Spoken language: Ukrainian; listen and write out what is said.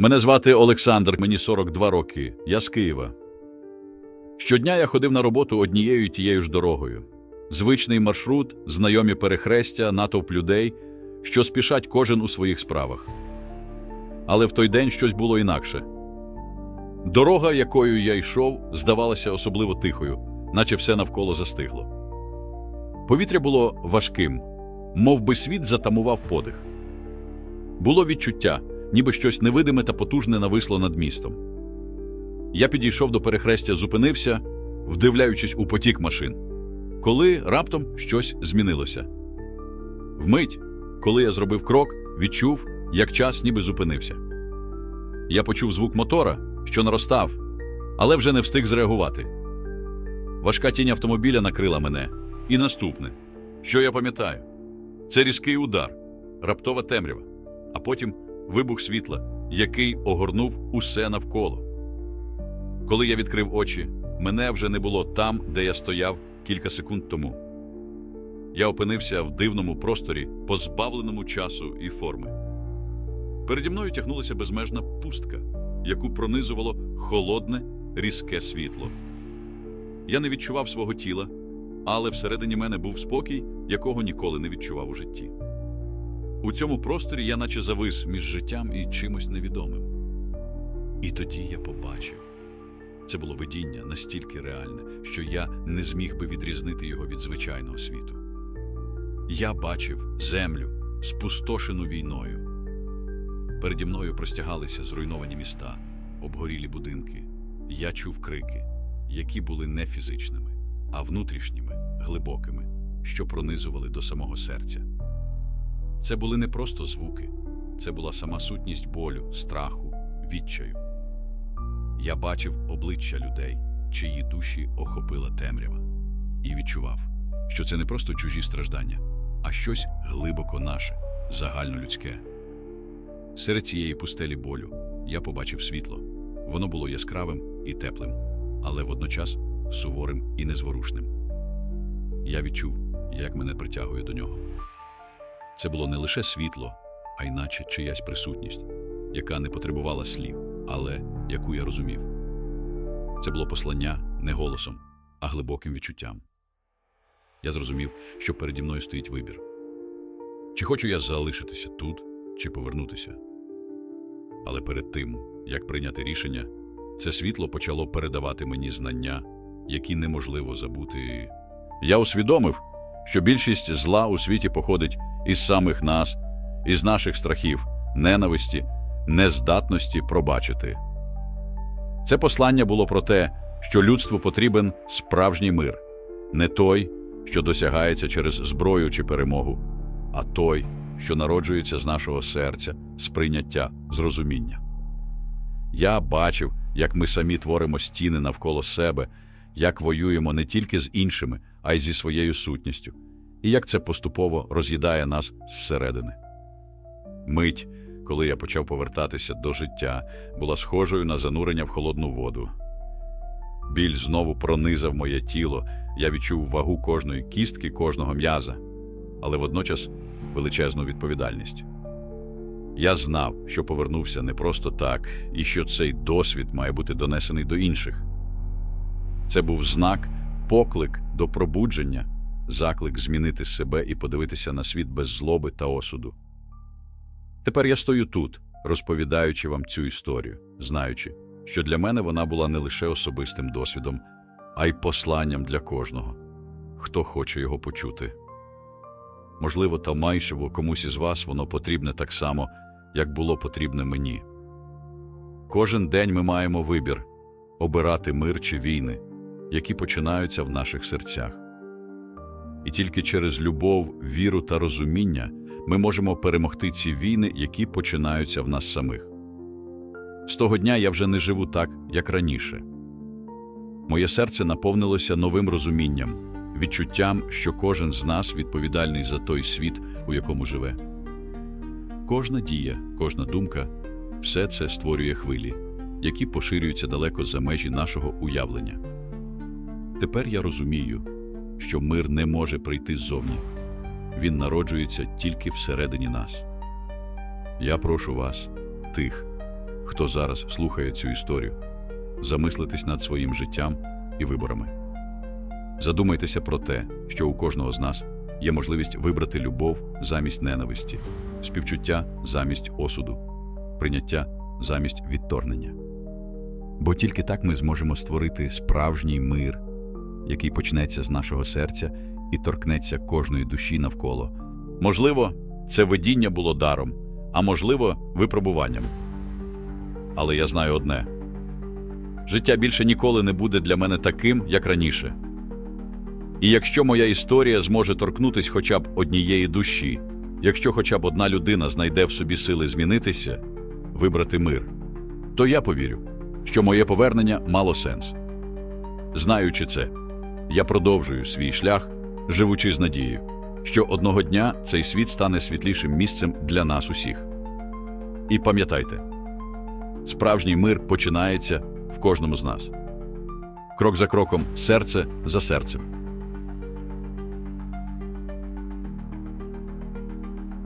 Мене звати Олександр, мені 42 роки. Я з Києва. Щодня я ходив на роботу однією і тією ж дорогою. Звичний маршрут, знайомі перехрестя, натовп людей, що спішать кожен у своїх справах. Але в той день щось було інакше. Дорога, якою я йшов, здавалася особливо тихою, наче все навколо застигло. Повітря було важким, мов би світ затамував подих. Було відчуття, ніби щось невидиме та потужне нависло над містом. Я підійшов до перехрестя, зупинився, вдивляючись у потік машин, коли раптом щось змінилося. Вмить, коли я зробив крок, відчув, як час ніби зупинився. Я почув звук мотора, що наростав, але вже не встиг зреагувати. Важка тінь автомобіля накрила мене. І наступне, що я пам'ятаю, це різкий удар, раптова темрява, а потім вибух світла, який огорнув усе навколо. Коли я відкрив очі, мене вже не було там, де я стояв кілька секунд тому. Я опинився в дивному просторі, позбавленому часу і форми. Переді мною тягнулася безмежна пустка, яку пронизувало холодне, різке світло. Я не відчував свого тіла, але всередині мене був спокій, якого ніколи не відчував у житті. У цьому просторі я наче завис між життям і чимось невідомим. І тоді я побачив. Це було видіння настільки реальне, що я не зміг би відрізнити його від звичайного світу. Я бачив землю, спустошену війною. Переді мною простягалися зруйновані міста, обгорілі будинки. Я чув крики, які були не фізичними, а внутрішніми, глибокими, що пронизували до самого серця. Це були не просто звуки, це була сама сутність болю, страху, відчаю. Я бачив обличчя людей, чиї душі охопила темрява, і відчував, що це не просто чужі страждання, а щось глибоко наше, загальнолюдське. Серед цієї пустелі болю я побачив світло. Воно було яскравим і теплим, але водночас суворим і незворушним. Я відчув, як мене притягує до нього. Це було не лише світло, а й чиясь присутність, яка не потребувала слів, але яку я розумів. Це було послання не голосом, а глибоким відчуттям. Я зрозумів, що переді мною стоїть вибір. Чи хочу я залишитися тут, чи повернутися? Але перед тим, як прийняти рішення, це світло почало передавати мені знання, які неможливо забути. Я усвідомив, що більшість зла у світі походить із самих нас, із наших страхів, ненависті, нездатності пробачити. Це послання було про те, що людству потрібен справжній мир, не той, що досягається через зброю чи перемогу, а той, що народжується з нашого серця, сприйняття, зрозуміння. Я бачив, як ми самі творимо стіни навколо себе, як воюємо не тільки з іншими, а й зі своєю сутністю, і як це поступово роз'їдає нас зсередини. Мить, коли я почав повертатися до життя, була схожою на занурення в холодну воду. Біль знову пронизав моє тіло, я відчув вагу кожної кістки, кожного м'яза, але водночас величезну відповідальність. Я знав, що повернувся не просто так, і що цей досвід має бути донесений до інших. Це був знак, поклик до пробудження, заклик змінити себе і подивитися на світ без злоби та осуду. Тепер я стою тут, розповідаючи вам цю історію, знаючи, що для мене вона була не лише особистим досвідом, а й посланням для кожного, хто хоче його почути. Можливо, та майшево комусь із вас воно потрібне так само, як було потрібне мені. Кожен день ми маємо вибір обирати мир чи війни, які починаються в наших серцях. І тільки через любов, віру та розуміння ми можемо перемогти ці війни, які починаються в нас самих. З того дня я вже не живу так, як раніше. Моє серце наповнилося новим розумінням, відчуттям, що кожен з нас відповідальний за той світ, у якому живе. Кожна дія, кожна думка все це створює хвилі, які поширюються далеко за межі нашого уявлення. Тепер я розумію, що мир не може прийти ззовні, він народжується тільки всередині нас. Я прошу вас, тих, хто зараз слухає цю історію, замислитись над своїм життям і виборами. Задумайтеся про те, що у кожного з нас є можливість вибрати любов замість ненависті, співчуття замість осуду, прийняття замість відторгнення. Бо тільки так ми зможемо створити справжній мир, який почнеться з нашого серця і торкнеться кожної душі навколо. Можливо, це видіння було даром, а можливо, випробуванням. Але я знаю одне: життя більше ніколи не буде для мене таким, як раніше. І якщо моя історія зможе торкнутись хоча б однієї душі, якщо хоча б одна людина знайде в собі сили змінитися, вибрати мир, то я повірю, що моє повернення мало сенс. Знаючи це, я продовжую свій шлях, живучи з надією, що одного дня цей світ стане світлішим місцем для нас усіх. І пам'ятайте, справжній мир починається в кожному з нас. Крок за кроком, серце за серцем.